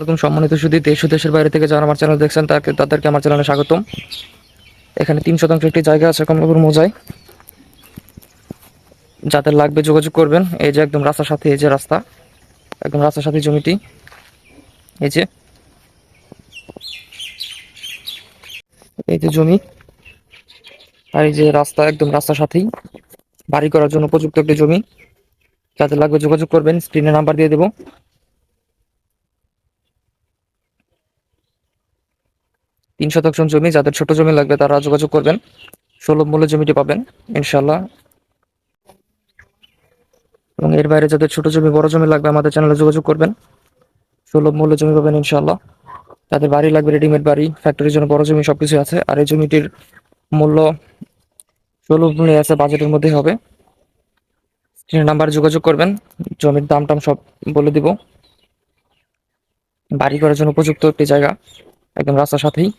সম্মানিত শুধু দেশ ও দেশের বাইরে থেকে যারা আমার চ্যানেল দেখছেন, তাকে তাদেরকে আমার চ্যানেলে স্বাগতম। এখানে তিন শতাংশ একটি জায়গা আছে কমলাপুর মোজায়। যাদের লাগবে যোগাযোগ করবেন, এই যে একদম রাস্তার সাথে, এই যে রাস্তা, একদম রাস্তার সাথে জমিটি, এই যে। এই যে জমি, আর এই যে রাস্তা, একদম রাস্তার সাথেই বাড়ি করার জন্য উপযুক্ত একটি জমি। যাদের লাগবে যোগাযোগ করবেন স্ক্রিনে নাম্বার দিয়ে দেবো। তিন শতাংশ জমি, যাদের ছোট জমি লাগবে তারা যোগাযোগ করবেন। সুলভ মূল্যে জমিটি পাবেন ইনশাল্লাহ এবং এর বাইরে যাদের ছোট জমি, বড় জমি লাগবে আমাদের চ্যানেলে যোগাযোগ করবেন। সুলভ মূল্যে জমি পাবেন ইনশাল্লাহ তাদের বাড়ি লাগবে রেডিমেড বাড়ি ফ্যাক্টরির জন্য বড় জমি সবকিছু আছে। আর এই জমিটির মূল্য সুলভ মূল্যে আছে বাজেটের মধ্যে হবে। স্ক্রিনের নাম্বারে যোগাযোগ করবেন, জমির দাম টাম সব বলে দিব। বাড়ি করার জন্য উপযুক্ত একটি জায়গা, একদম রাস্তার সাথেই।